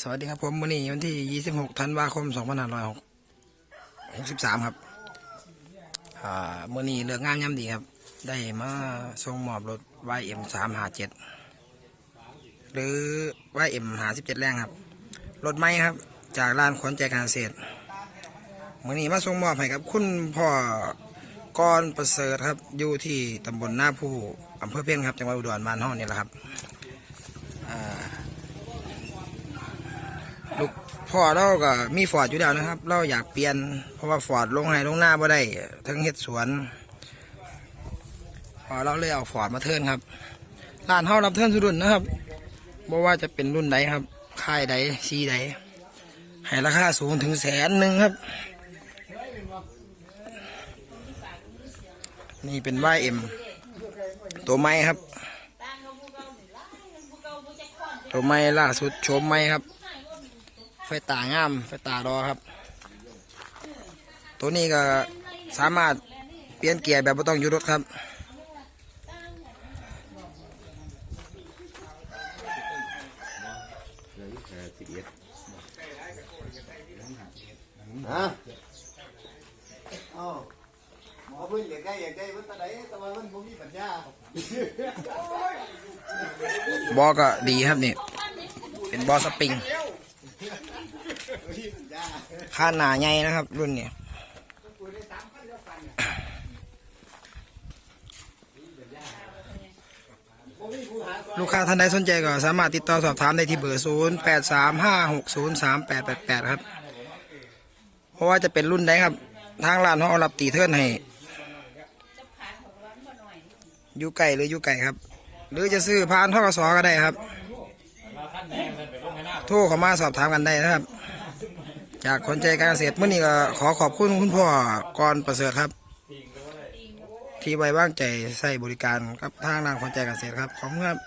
สวัสดีครับผมวันนี้วันที่ 26 ธันวาคม 2563 ครับอ่ามื่อนี้เลือกงานย่ำดีครับ ได้มาส่งมอบรถ YM 357หรือ YM 57แรงครับ รถไม้ครับ จากร้านขนใจการเกษตรมื่อนี้มาส่งมอบให้กับคุณพ่อกรประเสริฐครับ อยู่ที่ตำบลหน้าผู้อำเภอเพียงครับ จังหวัดอุดรบ้านห้องนี่แหละครับ ลูก พ่อเราก็มีฟอร์ดอยู่แล้วนะครับ เราอยากเปลี่ยน เพราะว่าฟอร์ดลงให้ลงหน้าบ่ได้ทั้งเฮ็ดสวนพอเราเลยเอาฟอร์ดมาเทิร์นครับร้านเฮารับเทิร์นสุดรุ่นนะครับบ่ว่าจะเป็นรุ่นใดครับ ค่ายใดสีใดให้ราคาสูงถึงแสนหนึ่งครับ นี่เป็น YM ตัวไม้ครับ ตัวไม้ล่าสุดโฉมไม้ครับ ไฟตางามไฟตารอครับ ตัวนี้ก็สามารถเปลี่ยนเกียร์แบบไม่ต้องอยุรถครับ ฮะอ้าวหมอเพิ่นอยากได้อยากได้มันตะไดแต่ว่ามันบ่มีปัญญาบอก็ดีครับนี่ เป็นบอสปริง ค่าหนาใหญ่นะครับ รุ่นนี้ลูกค้าท่านใดสนใจก็สามารถติดต่อสอบถามได้ที่เบอร์ 0 8 3 5 6 0 3 8 8 8 ครับ เพราะว่าจะเป็นรุ่นใดครับ ทางร้านเขาเอารับตีเทิร์นให้อยู่ไก่หรืออยู่ไก่ครับ หรือจะซื้อผ่านท่อกสก็ได้ครับ โทรเข้ามาสอบถามกันได้นะครับ จากคนใจการเกษตรเมื่อนี้ก็ขอขอบคุณคุณพ่อกรประเสริฐครับ ที่ไว้วางใจใส่บริการกับทางร้านคนใจการเกษตรครับขอบคุณครับ